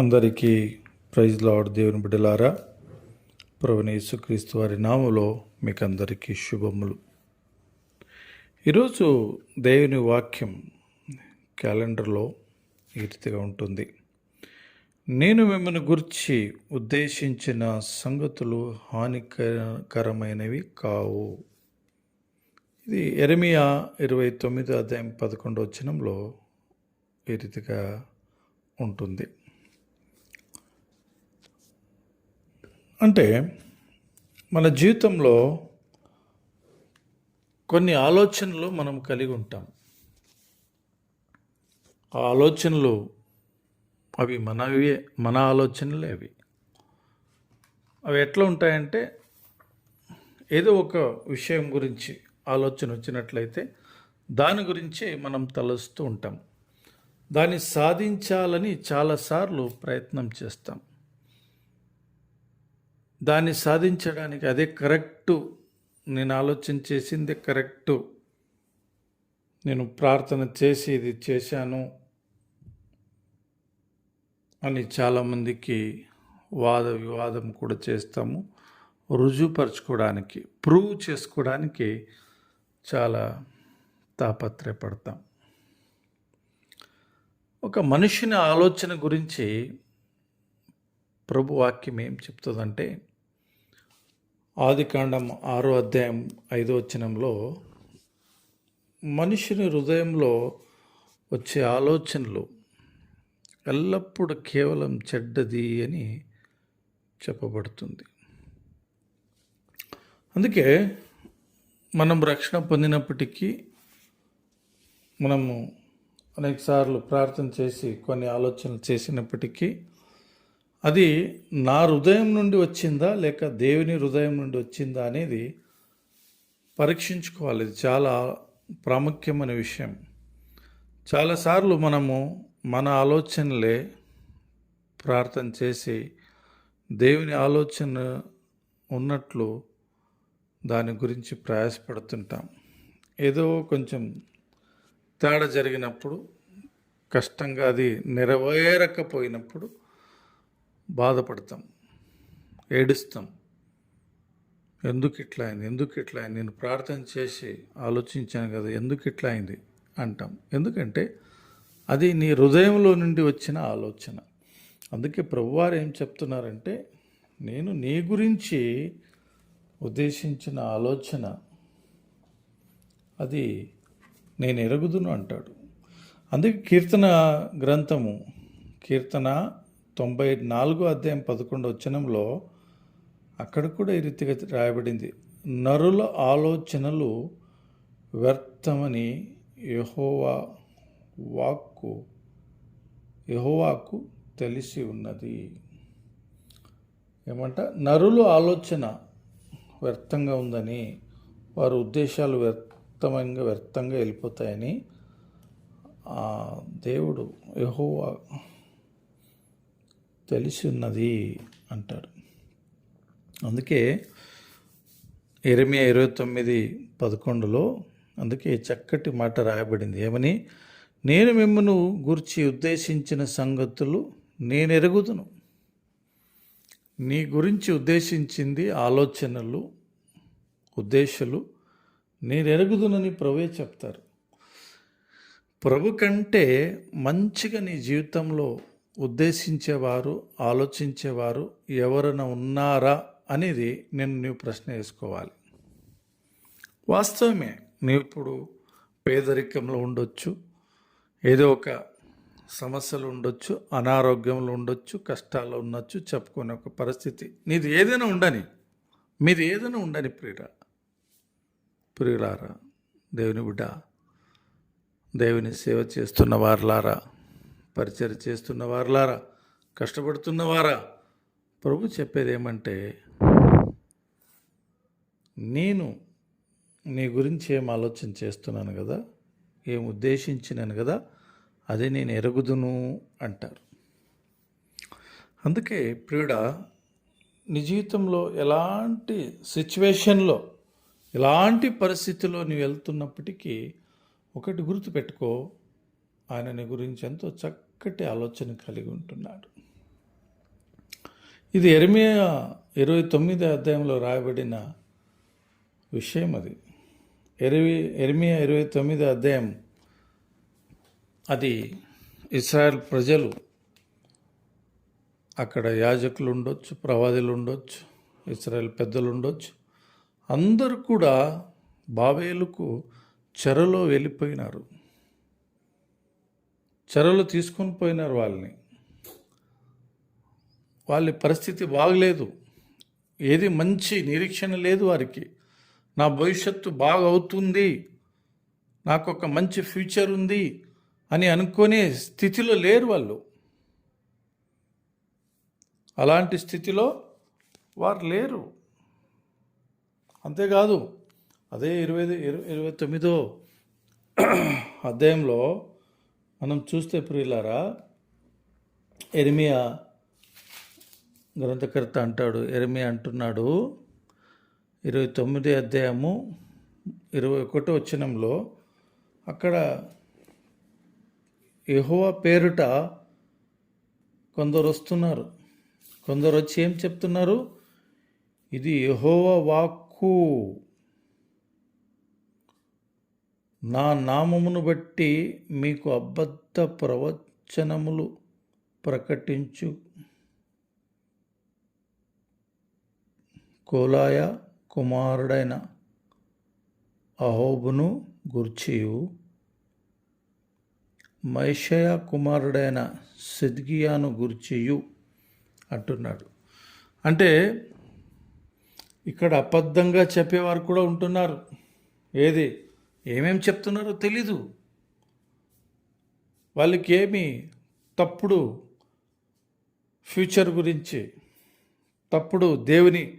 అందరికీ praise lord దేవుని బిడ్డలారా ప్రభుని యేసుక్రీస్తు వారి నామలో మీకు అందరికీ శుభములు. ఈరోజు దేవుని వాక్యం క్యాలెండర్లో ఈ రీతిగా ఉంటుంది. నేను మిమ్మల్ని గురించి ఉద్దేశించిన సంగతులు హానికరమైనవి కావు. ఇది ఎరమియా ఇరవై తొమ్మిది అధ్యాయం పదకొండు వచనంలో ఈ రీతిగా ఉంటుంది. అంటే మన జీవితంలో కొన్ని ఆలోచనలు మనం కలిగి ఉంటాం. ఆ ఆలోచనలు అవి మనవే మన ఆలోచనలే అవి. అవి ఎట్లా ఉంటాయంటే ఏదో ఒక విషయం గురించి ఆలోచన వచ్చినట్లయితే దాని గురించి మనం తలస్తూ ఉంటాం. దాన్ని సాధించాలని చాలాసార్లు ప్రయత్నం చేస్తాం. దాన్ని సాధించడానికి అదే కరెక్టు. నేను ఆలోచన చేసింది కరెక్టు. నేను ప్రార్థన చేసి ఇది చేశాను అని చాలామందికి వాద వివాదం కూడా చేస్తాము. రుజువుపరచుకోవడానికి ప్రూవ్ చేసుకోవడానికి చాలా తాపత్రయపడతాం. ఒక మనిషిని ఆలోచన గురించి ప్రభు వాక్యం ఏం చెప్తుందంటే ఆదికాండం ఆరో అధ్యాయం ఐదో వచనంలో మనిషిని హృదయంలో వచ్చే ఆలోచనలు ఎల్లప్పుడూ కేవలం చెడ్డది అని చెప్పబడుతుంది. అందుకే మనం రక్షణ పొందినప్పటికీ మనము అనేకసార్లు ప్రార్థన చేసి కొన్ని ఆలోచనలు చేసినప్పటికీ అది నా హృదయం నుండి వచ్చిందా లేక దేవుని హృదయం నుండి వచ్చిందా అనేది పరీక్షించుకోవాలి. ఇది చాలా ప్రాముఖ్యమైన విషయం. చాలాసార్లు మనము మన ఆలోచనలే ప్రార్థన చేసి దేవుని ఆలోచన ఉన్నట్లు దాని గురించి ప్రయాసపడుతుంటాం. ఏదో కొంచెం తేడా జరిగినప్పుడు కష్టంగా అది నెరవేరకపోయినప్పుడు బాధపడతాం ఏడుస్తాం. ఎందుకు ఇట్లా అయింది? ఎందుకు ఇట్లా అయింది? నేను ప్రార్థన చేసి ఆలోచించాను కదా ఎందుకు ఇట్లా అయింది? అంటాం. ఎందుకంటే అది నీ హృదయంలో నుండి వచ్చిన ఆలోచన. అందుకే ప్రభువారు ఏం చెప్తున్నారంటే నేను నీ గురించి ఉద్దేశించిన ఆలోచన అది నేను ఎరుగుదును అంటాడు. అందుకే కీర్తన గ్రంథము కీర్తన తొంభై నాలుగో అధ్యాయం పదకొండు వచనంలో అక్కడ కూడా ఈ రీతిగా రాయబడింది. నరుల ఆలోచనలు వ్యర్థమని యహోవా వాక్కు యహోవాకు తెలిసి ఉన్నది. ఏమంట? నరుల ఆలోచన వ్యర్థంగా ఉందని వారి ఉద్దేశాలు వ్యర్థంగా వ్యర్థంగా వెళ్ళిపోతాయని దేవుడు యహోవా తెలిసి ఉన్నది అంటాడు అందుకే ఇరవై ఇరవై తొమ్మిది పదకొండులో అందుకే చక్కటి మాట రాయబడింది. ఏమని? నేను మిమ్మను గురించి ఉద్దేశించిన సంగతులు నేను ఎరుగుదును నీ గురించి ఉద్దేశించింది ఆలోచనలు ఉద్దేశాలు నేను ఎరుగుదునని ప్రభువే చెప్తారు. ప్రభు కంటే మంచిగా నీ జీవితంలో ఉద్దేశించేవారు ఆలోచించేవారు ఎవరైనా ఉన్నారా అనేది నేను నీవు ప్రశ్న వేసుకోవాలి. వాస్తవమే నీవు ఇప్పుడు పేదరికంలో ఉండొచ్చు ఏదో ఒక సమస్యలు ఉండొచ్చు అనారోగ్యంలో ఉండొచ్చు కష్టాల్లో ఉండొచ్చు చెప్పుకునే ఒక పరిస్థితి. నీది ఏదైనా ఉండని మీది ఏదైనా ఉండని ప్రియురా ప్రియులారా దేవుని బిడ్డ దేవుని సేవ చేస్తున్న వారులారా పరిచయం చేస్తున్న వారులారా కష్టపడుతున్నవారా ప్రభు చెప్పేది ఏమంటే నేను నీ గురించి ఏం ఆలోచన చేస్తున్నాను కదా ఏం ఉద్దేశించినాను కదా అదే నేను ఎరుగుదును అంటారు. అందుకే ప్రియుడ నీ జీవితంలో ఎలాంటి సిచ్యువేషన్లో ఎలాంటి పరిస్థితిలో నువ్వు వెళ్తున్నప్పటికీ ఒకటి గుర్తుపెట్టుకో ఆయన నీ గురించి ఎంతో చక్క చక్కటి ఆలోచన కలిగి ఉంటున్నాడు. ఇది ఎరిమియా ఇరవై తొమ్మిది అధ్యాయంలో రాయబడిన విషయం అది. ఎరివి ఎరిమియా ఇరవై తొమ్మిది అధ్యాయం అది ఇస్రాయల్ ప్రజలు అక్కడ యాజకులు ఉండొచ్చు ప్రవాదులు ఉండొచ్చు ఇస్రాయల్ పెద్దలు ఉండొచ్చు. అందరూ కూడా బావేలుకు చెరలో వెళ్ళిపోయినారు. చెరలు తీసుకొని పోయినారు వాళ్ళని. వాళ్ళ పరిస్థితి బాగలేదు. ఏది మంచి నిరీక్షణ లేదు వారికి. నా భవిష్యత్తు బాగా అవుతుంది నాకు ఒక మంచి ఫ్యూచర్ ఉంది అని అనుకునే స్థితిలో లేరు వాళ్ళు. అలాంటి స్థితిలో వారు లేరు. అంతేకాదు అదే ఇరవై ఇరవై ఇరవై తొమ్మిదో అధ్యాయంలో మనం చూస్తే ప్రియులారా ఎరిమియా గ్రంథకర్త అంటాడు ఎరిమియా అంటున్నాడు ఇరవై తొమ్మిది అధ్యాయము ఇరవై ఒకటో వచనంలో అక్కడ యహోవా పేరుట కొందరు వస్తున్నారు. కొందరు వచ్చి ఏం చెప్తున్నారు? ఇది యహోవా వాక్కు. నా నామమును బట్టి మీకు అబద్ధ ప్రవచనములు ప్రకటించు. కోలాయ కుమారుడైన అహోబును గుర్చియు. మైషయ కుమారుడైన సిద్గియాను గుర్చియు అంటున్నాడు. అంటే ఇక్కడ అబద్ధంగా చెప్పేవారు కూడా ఉంటున్నారు. ఏది? ఏమేమి చెప్తున్నారో తెలీదు. వాళ్ళకి ఏమి తప్పుడు ఫ్యూచర్ గురించి తప్పుడు దేవుని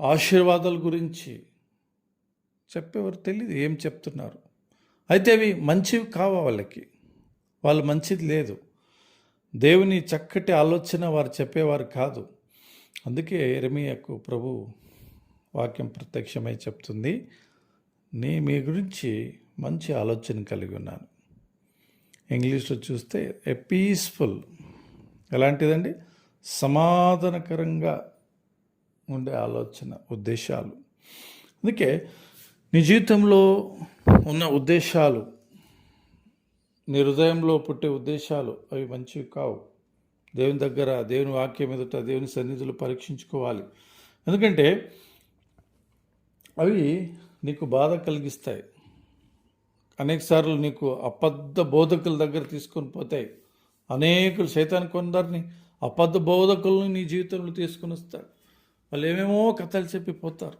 ఆశీర్వాదాల గురించి చెప్పేవారు తెలియదు ఏం చెప్తున్నారు. అయితే అవి మంచివి కావా వాళ్ళకి? వాళ్ళు మంచిది లేదు. దేవుని చక్కటి ఆలోచన వారు చెప్పేవారు కాదు. అందుకే ఎరమియాకు ప్రభు వాక్యం ప్రత్యక్షమై చెప్తుంది. నేను మీ గురించి మంచి ఆలోచన కలిగి ఉన్నాను. ఇంగ్లీష్లో చూస్తే ఏ పీస్ఫుల్ ఎలాంటిదండి? సమాధానకరంగా ఉండే ఆలోచన ఉద్దేశాలు. అందుకే నీ జీవితంలో ఉన్న ఉద్దేశాలు నీ హృదయంలో పుట్టే ఉద్దేశాలు అవి మంచివి కావు. దేవుని దగ్గర దేవుని వాక్యం ఎదుట దేవుని సన్నిధులు పరీక్షించుకోవాలి. ఎందుకంటే అవి నీకు బాధ కలిగిస్తాయి. అనేకసార్లు నీకు అబద్ధ బోధకుల దగ్గర తీసుకొని పోతాయి. అనేకులు సైతాన్ని కొందరిని అబద్ధ బోధకులను నీ జీవితంలో తీసుకొని వస్తారు. వాళ్ళు ఏమేమో కథలు చెప్పి పోతారు.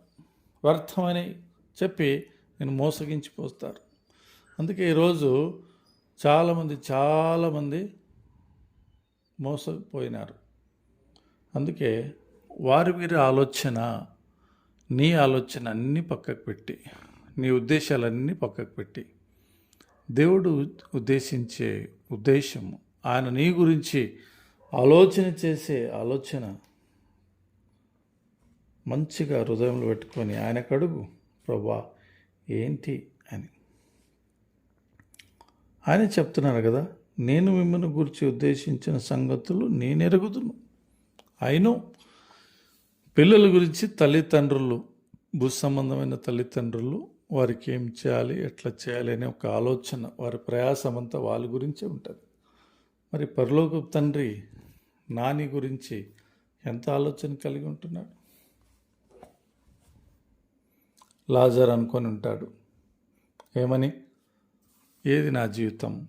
వ్యర్థమని చెప్పి నేను మోసగించిపోస్తారు అందుకే ఈరోజు చాలామంది చాలామంది మోసపోయినారు. అందుకే వారి వీరి ఆలోచన నీ ఆలోచన అన్నీ పక్కకు పెట్టి నీ ఉద్దేశాలన్నీ పక్కకు పెట్టి దేవుడు ఉద్దేశించే ఉద్దేశము ఆయన నీ గురించి ఆలోచన చేసే ఆలోచన మంచిగా హృదయంలో పెట్టుకొని ఆయన కడుగు ప్రభా ఏంటి అని. ఆయన చెప్తున్నారు కదా నేను మిమ్మల్ని గురించి ఉద్దేశించిన సంగతులు నేను ఎరుగుదును. అయినో పిల్లల గురించి తల్లిదండ్రులు భూ సంబంధమైన తల్లిదండ్రులు వారికి ఏం చేయాలి ఎట్లా చేయాలి అనే ఒక ఆలోచన వారి ప్రయాసం అంతా వాళ్ళ గురించే ఉంటుంది. మరి పరలోక తండ్రి నాని గురించి ఎంత ఆలోచన కలిగి ఉంటున్నాడు? లాజర్ అనుకొని ఉంటాడు ఏమని? ఏది నా జీవితం?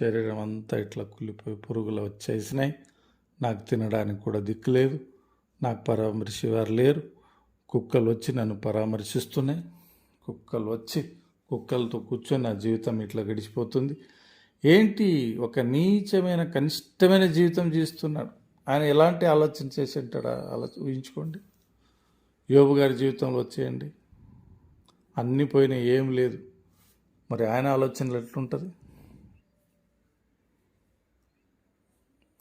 శరీరం అంతా ఇట్లా కుళ్ళిపోయి పురుగులు వచ్చేసినాయి నాకు తినడానికి కూడా దిక్కు లేదు. నాకు పరామర్శేవారు లేరు. కుక్కలు వచ్చి నన్ను పరామర్శిస్తున్నాయి. కుక్కలు వచ్చి కుక్కలతో కూర్చొని నా జీవితం ఇట్లా గడిచిపోతుంది. ఏంటి ఒక నీచమైన కనిష్టమైన జీవితం జీవిస్తున్నాడు ఆయన ఎలాంటి ఆలోచన చేసి ఉంటాడా ఆలోచన ఊహించుకోండి. యోబు గారి జీవితంలో వచ్చేయండి. అన్నీ పోయినా ఏం లేదు. మరి ఆయన ఆలోచనలు ఎట్లుంటుంది?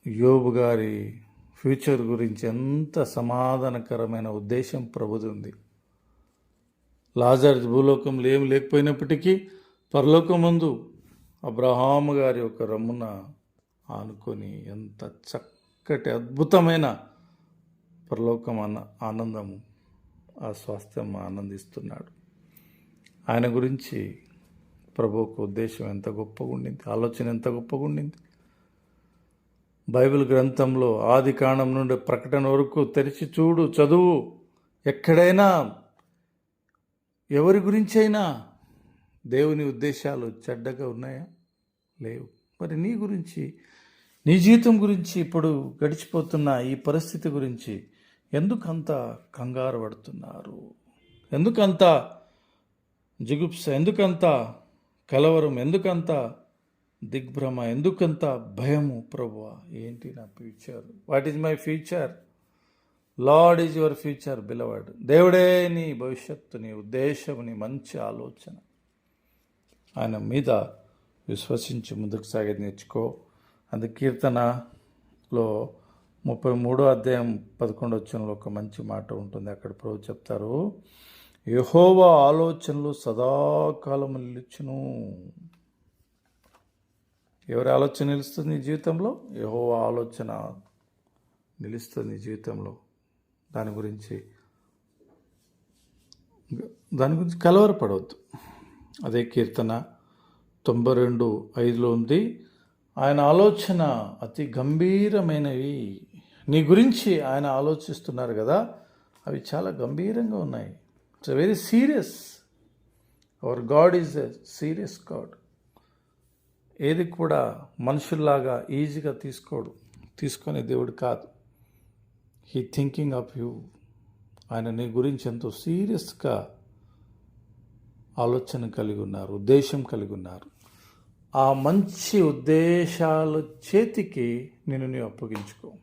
యోబు గారి ఫ్యూచర్ గురించి ఎంత సమాధానకరమైన ఉద్దేశం ప్రభుది ఉంది. లాజర్ భూలోకంలో ఏం లేకపోయినప్పటికీ పరలోకమందు అబ్రహాము గారి ఒక రమ్మున ఆనుకొని ఎంత చక్కటి అద్భుతమైన పరలోకం అన్న ఆనందము ఆ స్వాస్థ్యం ఆనందిస్తున్నాడు. ఆయన గురించి ప్రభువుకు ఉద్దేశం ఎంత గొప్పగా ఉండింది ఆలోచన ఎంత గొప్పగా ఉండింది బైబిల్ గ్రంథంలో ఆది కాండం నుండి ప్రకటన వరకు తెరిచి చూడు చదువు. ఎక్కడైనా ఎవరి గురించైనా దేవుని ఉద్దేశాలు చెడ్డగా ఉన్నాయా? లేవు. మరి నీ గురించి నీ జీవితం గురించి ఇప్పుడు గడిచిపోతున్న ఈ పరిస్థితి గురించి ఎందుకంత కంగారు పడుతున్నారు? ఎందుకంత జిగుప్స ఎందుకంత కలవరం ఎందుకంత దిగ్భ్రమ. ఎందుకంత భయము ప్రభువ? ఏంటి నా future what is my future lord is your future బిలవాడు దేవుడే నీ భవిష్యత్తు నీ ఉద్దేశం నీ మంచి ఆలోచన. ఆయన మీద విశ్వసించి ముందుకు సాగేది నేర్చుకో. అది కీర్తనలో ముప్పై మూడో అధ్యాయం పదకొండు వచ్చంలో ఒక మంచి మాట ఉంటుంది. అక్కడ ప్రభు చెప్తారు యహోవా ఆలోచనలు సదాకాలం నిలిచును. ఎవరి ఆలోచన నిలుస్తుంది నీ జీవితంలో? యహో ఆలోచన నిలుస్తుంది నీ జీవితంలో. దాని గురించి దాని గురించి కలవరపడవద్దు. అదే కీర్తన తొంభై రెండు ఐదులో ఉంది ఆయన ఆలోచన అతి గంభీరమైనవి. నీ గురించి ఆయన ఆలోచిస్తున్నారు కదా అవి చాలా గంభీరంగా ఉన్నాయి. It's very serious our god is a serious god ఏది కూడా మనుషుల్లాగా ఈజీగా తీసుకోడు తీసుకునే దేవుడు కాదు. హీ థింకింగ్ ఆఫ్ యూ ఆయన నీ గురించి ఎంతో సీరియస్గా ఆలోచన కలిగి ఉన్నారు ఉద్దేశం కలిగి ఉన్నారు. ఆ మంచి ఉద్దేశాల చేతికి నేను నీవు అప్పగించుకో.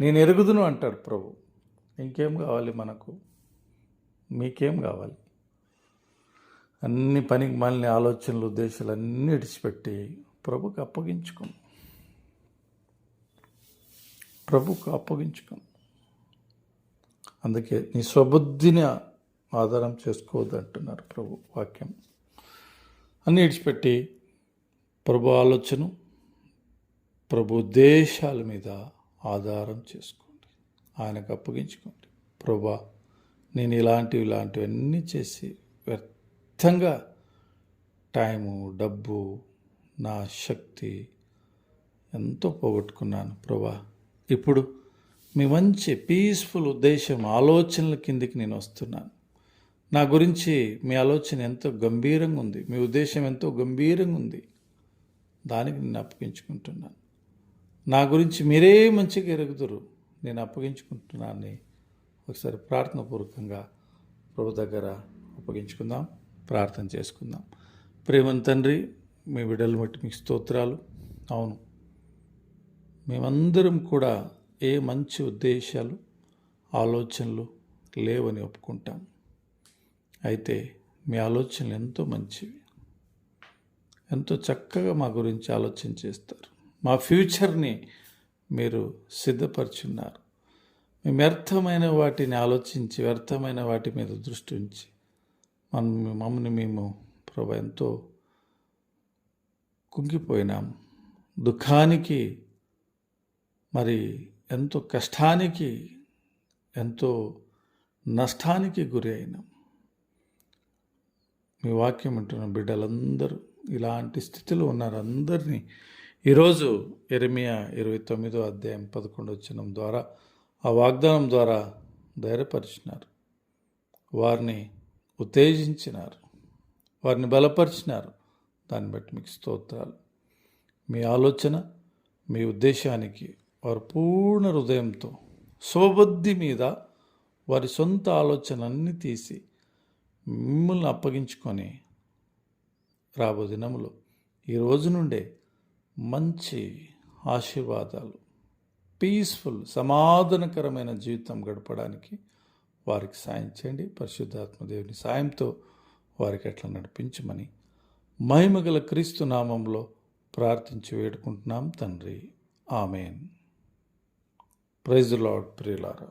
నేను ఎరుగుదును అంటాడు ప్రభు. ఇంకేం కావాలి మనకు? మీకేం కావాలి? అన్ని పనికి మళ్ళీ ఆలోచనలు ఉద్దేశాలు అన్నీ విడిచిపెట్టి ప్రభుకు అప్పగించుకో. ప్రభుకు అప్పగించుకో. అందుకే నీ స్వబుద్ధిని ఆధారం చేసుకోవద్దు అంటున్నారు ప్రభు వాక్యం. అన్ని విడిచిపెట్టి ప్రభు ఆలోచన ప్రభు ఉద్దేశాల మీద ఆధారం చేసుకోండి. ఆయనకు అప్పగించుకోండి. ప్రభా నేను ఇలాంటివి ఇలాంటివన్నీ చేసి వ్యర్థంగా టైము డబ్బు నా శక్తి ఎంతో పోగొట్టుకున్నాను ప్రభా. ఇప్పుడు మీ మంచి పీస్ఫుల్ ఉద్దేశం ఆలోచనల కిందికి నేను వస్తున్నాను. నా గురించి మీ ఆలోచన ఎంతో గంభీరంగా ఉంది మీ ఉద్దేశం ఎంతో గంభీరంగా ఉంది. దానికి నేను అప్పగించుకుంటున్నాను. నా గురించి మీరే మంచిగా ఎరుగుదురు నేను అప్పగించుకుంటున్నాను ఒకసారి ప్రార్థనపూర్వకంగా ప్రభు దగ్గర అప్పగించుకుందాం. ప్రార్థన చేసుకుందాం. ప్రేమన్ తండ్రి మీ బిడ్డలు బట్టి మీకు స్తోత్రాలు. అవును మేమందరం కూడా ఏ మంచి ఉద్దేశాలు ఆలోచనలు లేవని ఒప్పుకుంటాం. అయితే మీ ఆలోచనలు ఎంతో మంచివి. ఎంతో చక్కగా మా గురించి ఆలోచన చేస్తారు. మా ఫ్యూచర్ని మీరు సిద్ధపరుచున్నారు. మేము వ్యర్థమైన వాటిని ఆలోచించి వ్యర్థమైన వాటి మీద దృష్టి ఉంచి మనం మమ్మల్ని మేము ప్రభు ఎంతో కుంగిపోయినాం. దుఃఖానికి మరి ఎంతో కష్టానికి ఎంతో నష్టానికి గురి అయినాం. మీ వాక్యం అంటున్న బిడ్డలందరూ ఇలాంటి స్థితిలో ఉన్నారు. అందరినీ ఈరోజు ఎరిమియా ఇరవై తొమ్మిదో అధ్యాయం పదకొండు వచ్చిన ద్వారా ఆ వాగ్దానం ద్వారా ధైర్యపరిచినారు. వారిని ఉత్తేజించినారు. వారిని బలపరిచినారు. దాన్ని బట్టి మీకు స్తోత్రాలు. మీ ఆలోచన మీ ఉద్దేశానికి వారు పూర్ణ హృదయంతో స్వబుద్ధి మీద వారి సొంత ఆలోచనలన్నీ తీసి మిమ్మల్ని అప్పగించుకొని రాబో దినములో ఈ రోజు నుండే మంచి ఆశీర్వాదాలు పీస్ఫుల్ సమాధానకరమైన జీవితం గడపడానికి వారికి సాయం చేయండి. పరిశుద్ధాత్మదేవుని సాయంతో వారికి ఎట్లా నడిపించమని మహిమగల క్రీస్తు నామంలో ప్రార్థించి వేడుకుంటున్నాం తండ్రి. ఆమెన్. ప్రైజ్ లార్డ్ ప్రియులారా.